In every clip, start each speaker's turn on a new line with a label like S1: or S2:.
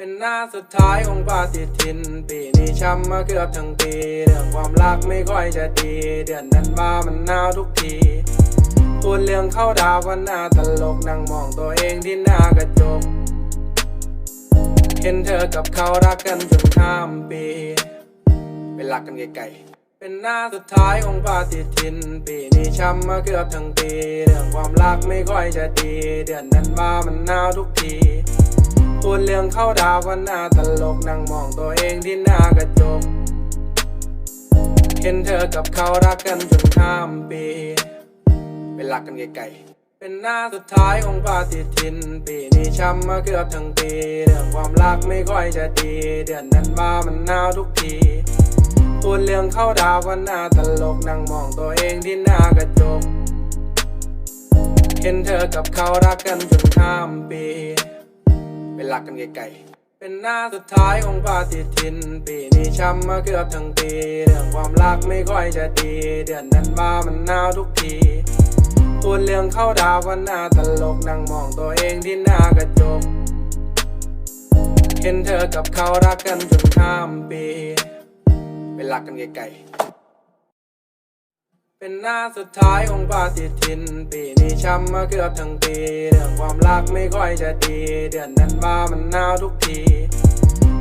S1: เป็นหน้าสุดท้ายของปาฏิทิน ปีนี้ช้ำมาเกือบทั้งปี เรื่องความรักไม่ค่อยจะดี เดือนนั้นมามันหนาวทุกที พูดเรื่องเข้าดาววันหน้าตลกนั่งมองตัวเองที่หน้ากระจก เห็นเธอกับเขารักกันจนข้ามปีเป็นรักกันไกลๆเป็นหน้าสุดท้ายของปาฏิทิน ปีนี้ช้ำมาเกือบทั้งปี เรื่องความรักไม่ค่อยจะดี เดือนนั้นมามันหนาวทุกที พูดเรื่องเข้าดาววันหน้าตลกนั่งมองตัวเองที่หน้ากระจก เห็นเธอกับเขารักกันจนข้ามปีเป็นรักกันไกลๆเป็นหน้าสุดท้ายของปฏิทิน ปีนี้ช้ำมาเกือบทั้งปี เรื่องความรักไม่ค่อยจะดี เดือนนั้นมามันหนาวทุกที พูดเรื่องเข้าดาววันหน้าตลกนั่งมองตัวเองที่หน้ากระจก เห็นเธอกับเขารักกันจนข้ามปี เป็นรักกันไกลๆ เป็นหน้าสุดท้ายของปฏิทิน ปีนี้ช้ำมาเกือบทั้งปี เรื่องความรักไม่ค่อยจะดี เดือนนั้นมามันหนาวทุกที พูดเรื่องเข้าดาววันหน้าตลก นั่งมองตัวเองที่หน้ากระจก เห็นเธอกับเขารักกันจนข้ามปีเป็นรักกันไกลเป็นหน้าสุดท้ายของปฏิทิน ปีนี้ช้ำมาเกือบทั้งปีเรื่อง ความรักไม่ค่อยจะดี เดือนนั้นมามันหนาวทุกที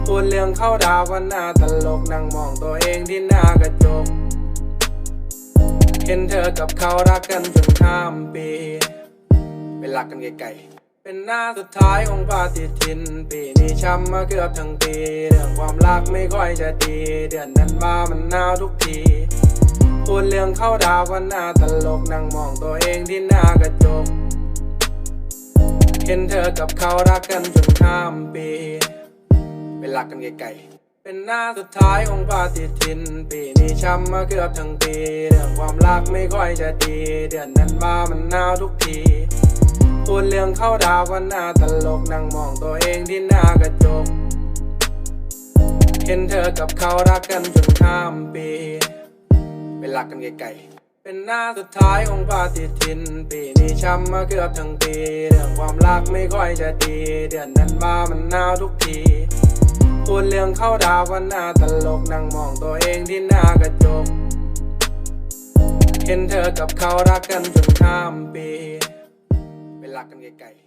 S1: พูดเรื่องเข้าดาววันหน้าตลกนั่งมองตัวเองที่หน้ากระจก เห็นเธอกับเขารักกันจนข้ามปีเป็นรักกันไกลๆ เป็นหน้าสุดท้ายของปาฏิทิน ปีนี้ช้ำมาเกือบทั้งปี เรื่องความรักไม่ค่อยจะดี เดือนนั้นมามันหนาวทุกทีพูดเรื่องเข้าดาววันหน้าตลกนั่งมองตัวเองที่หน้ากระจก เห็นเธอกับเขารักกันจนข้ามปีเป็นรักกันไกลๆเป็นหน้าสุดท้ายของปาฏิทิน ปีนี้ช้ำมาเกือบทั้งปี เรื่องความรักไม่ค่อยจะดี เดือนนั้นมามันหนาวทุกทีพูดเรื่องเข้าดาววันหน้าตลกนั่งมองตัวเองที่หน้ากระจก เห็นเธอกับเขารักกันจนข้ามปีเป็นรักกันไกลๆ เป็นหน้าสุดท้ายของปฏิทิน ปีนี้ช้ำมาเกือบทั้งปี เรื่องความรักไม่ค่อยจะดี เดือนนั้นมามันหนาวทุกทีพูดเรื่องเข้าดาววันหน้าตลกนั่งมองตัวเองที่หน้ากระจก เห็นเธอกับเขารักกันจนข้ามปีเป็นรักกันไกลๆ